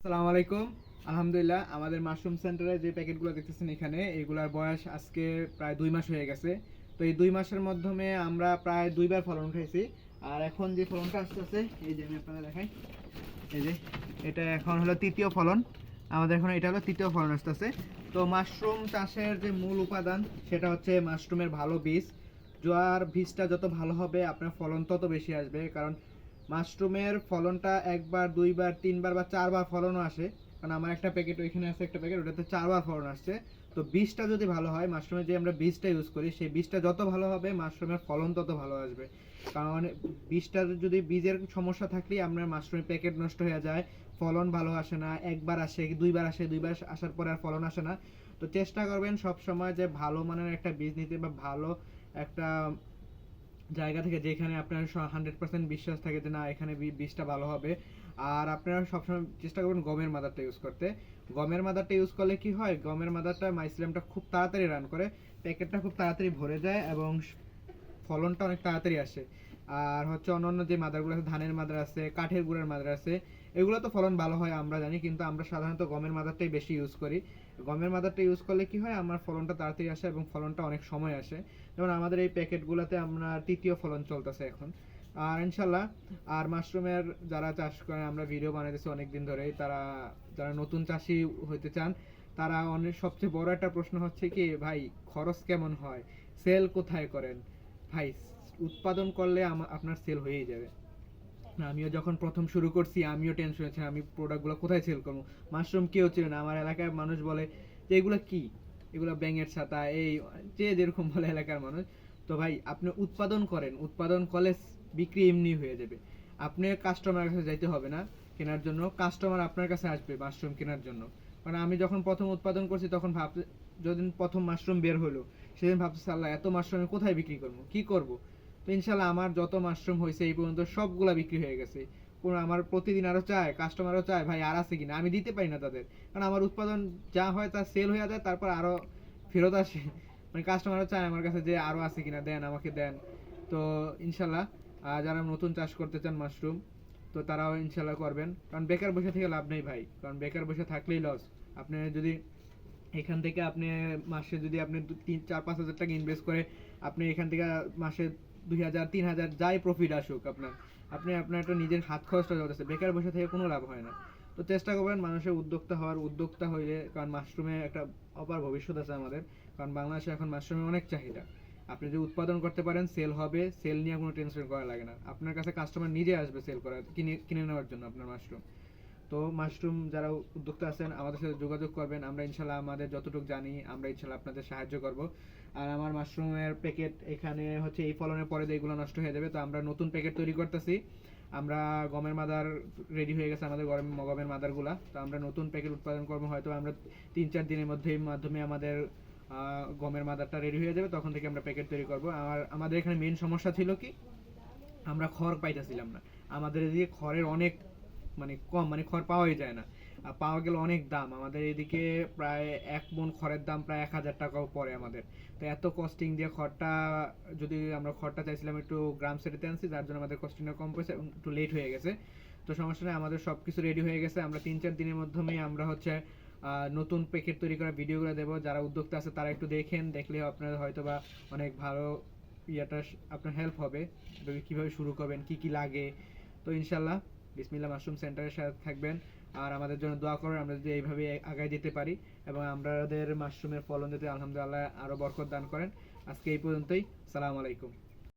আসসালামু আলাইকুম। আলহামদুলিল্লাহ, আমাদের মাশরুম সেন্টারে যে প্যাকেটগুলো দেখতেছেন এখানে, এগুলার বয়স আজকে প্রায় দুই মাস হয়ে গেছে। তো এই দুই মাসের মাধ্যমে আমরা প্রায় দুইবার ফলন আর এখন যে ফলনটা আসতেছে এই যে আমি আপনাদের দেখাই। এই যে, এটা এখন হলো তৃতীয় ফলন। আমাদের এখন এটা হলো তৃতীয় ফলন আসতেছে। তো মাশরুম চাষের যে মূল উপাদান, সেটা হচ্ছে মাশরুমের ভালো বীজ। জোয়ার বীজটা যত ভালো হবে, আপনার ফলন তত বেশি আসবে। কারণ মাশরুমের ফলনটা একবার, দুইবার, তিনবার বা চারবার ফলনও আসে। কারণ আমার একটা প্যাকেট ওইখানে আছে একটা প্যাকেট ওটাতে চারবার ফলন আসছে। তো বীজটা যদি ভালো হয় মাশরুমের যে আমরা বীজটা ইউজ করি, সেই বীজটা যত ভালো হবে, মাশরুমের ফলন তত ভালো আসবে। কারণ বীজটা যদি বীজের সমস্যা থাকলেই আপনার মাশরুমের প্যাকেট নষ্ট হয়ে যায়, ফলন ভালো আসে না, একবার আসে, দুইবার আসে, দুইবার আসার পরে আর ফলন আসে না। তো চেষ্টা করবেন সব সময় যে ভালো মানের একটা বীজ নিতে বা ভালো একটা জায়গা থেকে যেখানে আপনার হান্ড্রেড পার্সেন্ট বিশ্বাস থাকে যে না, এখানে বীজটা ভালো হবে। আর আপনারা সবসময় চেষ্টা করবেন গমের মাদারটা ইউজ করতে। গমের মাদারটা ইউজ করলে কি হয়? গমের মাদারটা মাইসিলামটা খুব তাড়াতাড়ি রান করে। প্যাকেটটা খুব তাড়াতাড়ি ভরে যায় এবং ফলনটা অনেক তাড়াতাড়ি আসে। আর হচ্ছে অন্যান্য যে মাদারগুলো আছে, ধানের মাদার আছে, কাঠের গুঁড়ের মাদার আছে, এগুলো তো ফলন ভালো হয় আমরা জানি, কিন্তু আমরা সাধারণত গমের মাদারটাই বেশি ইউজ করি। গমের মাদারটা ইউজ করলে কি হয়, আমার ফলনটা তাড়াতাড়ি আসে এবং ফলনটা অনেক সময় আসে। যেমন আমাদের এই প্যাকেটগুলোতে আমরা তৃতীয় ফলন চলতেছে এখন। আর ইনশাল্লাহ আর মাশরুমের যারা চাষ করে, আমরা ভিডিও বানাইতেছি অনেক দিন ধরেই, তারা, যারা নতুন চাষি হইতে চান, তারা অনেক, সবচেয়ে বড় একটা প্রশ্ন হচ্ছে কি, ভাই, খরচ কেমন হয়? সেল কোথায় করেন? ভাই উৎপাদন করলে আপনার সেল হয়েই যাবে। আমিও যখন প্রথম শুরু করছি, আমিও টেনশনে ছিলাম আমি প্রোডাক্টগুলো কোথায় সেল করব? মাশরুম কেউ ছিল না। আমার এলাকার মানুষ বলে যে, এগুলো কি? এগুলো ব্যাঙের ছাতা, এই, যে যেরকম বলে এলাকার মানুষ। তো ভাই, আপনি উৎপাদন করেন। উৎপাদন করলে বিক্রি এমনি হয়ে যাবে। আপনি কাস্টমার কাছে যাইতে হবে না। কেনার জন্য কাস্টমার আপনার কাছে আসবে মাশরুম কেনার জন্য। কারণ আমি যখন প্রথম উৎপাদন করছি, তখন ভাবতে, যেদিন প্রথম মাশরুম বের হলো, সেদিন ভাবছি আল্লাহ, এত মাশরুম কোথায় বিক্রি করব? কি করব? ইনশাল্লাহ আমার যত মাশরুম হয়েছে এই পর্যন্ত সবগুলা বিক্রি হয়ে গেছে। কোনো আমার প্রতিদিন আরও চায় কাস্টমারও চায়, ভাই, আর আছে কিনা? আমি দিতে পারি না তাদের। কারণ আমার উৎপাদন যা হয় তা সেল হয়ে যায়, তারপর আরও ফেরত আসে। মানে কাস্টমারও চায় আমার কাছে যে, আরও আছে কিনা? দেন, আমাকে দেন। তো ইনশাল্লাহ যারা নতুন চাষ করতে চান মাশরুম তো তারাও ইনশাল্লাহ করবেন। কারণ বেকার বসে থেকে লাভ নেই ভাই। কারণ বেকার বসে থাকলেই লস আপনি যদি এখান থেকে আপনি মাসে যদি আপনি তিন চার, পাঁচ হাজার টাকা ইনভেস্ট করে আপনি এখান থেকে মাসে দুই হাজার, তিন হাজার, যাই প্রফিট আসুক আপনার। আপনি আপনার একটা নিজের হাত খরচটা যাচ্ছে বেকার বসে থেকে কোনো লাভ হয় না। তো চেষ্টা করবেন মানুষের উদ্যোক্তা হওয়ার, উদ্যোক্তা হইলে, কারণ মাশরুমে একটা অপার ভবিষ্যৎ আছে আমাদের। কারণ বাংলাদেশে এখন মাশরুমের অনেক চাহিদা। আপনি যদি উৎপাদন করতে পারেন সেল হবে সেল নিয়ে কোনো টেনশন করা লাগে না। আপনার কাছে কাস্টমার নিজে আসবে সেল করার, কিনে কিনে নেওয়ার জন্য আপনার মাশরুম তো মাশরুম যারা উদ্যোক্তা আছেন, আমাদের সাথে যোগাযোগ করবেন। আমরা ইনশাল্লাহ আমাদের যতটুকু জানি, আমরা ইনশাল্লাহ আপনাদের সাহায্য করব। আর আমার মাশরুমের প্যাকেট এখানে হচ্ছে এই ফলনের পরে এগুলো নষ্ট হয়ে যাবে। তো আমরা নতুন প্যাকেট তৈরি করতেছি। আমরা গমের মাদার রেডি হয়ে গেছে আমাদের গরম গমের মাদারগুলা। তো আমরা নতুন প্যাকেট উৎপাদন করব। হয়তো আমরা তিন চার দিনের মধ্যে এই মাধ্যমে আমাদের গমের মাদারটা রেডি হয়ে যাবে। তখন থেকে আমরা প্যাকেট তৈরি করব। আর আমাদের এখানে মেন সমস্যা ছিল কি? আমরা খড় পাইতেছিলাম না। আমাদের এদিকে খড়ের অনেক মানে কম মানে খড় পাওয়াই যায় না। পাওয়া গেলে অনেক দাম। আমাদের এদিকে প্রায় এক মন খড়ের দাম প্রায় এক হাজার টাকাও পড়ে আমাদের। তো এত কস্টিং দিয়ে খড়টা, যদি আমরা খড়টা চাইছিলাম একটু গ্রাম সেটেতে আনছি, যার জন্য আমাদের কস্টিংটা কম এবং একটু লেট হয়ে গেছে। তো সমস্যা নেই, আমাদের সব কিছু রেডি হয়ে গেছে। আমরা তিন চার দিনের মাধ্যমেই আমরা হচ্ছে নতুন প্যাকেট তৈরি করা ভিডিওগুলো দেবো। যারা উদ্যোক্তা আছে তারা একটু দেখেন, দেখলে আপনার হয়তো বা অনেক ভালো ইয়েটা আপনার হেল্প হবে। কীভাবে শুরু করবেন, কি কি লাগে? তো ইনশাল্লাহ বিসমিল্লা মাশরুম সেন্টারের সাথে থাকবেন। আর আমাদের জন্য দোয়া করেন, আমরা যদি এইভাবে আগায় যেতে পারি এবং আমাদের মাশরুমের ফলন যাতে আলহামদুলিল্লাহ আরও বরকত দান করেন। আজকে এই পর্যন্তই। সালাম আলাইকুম।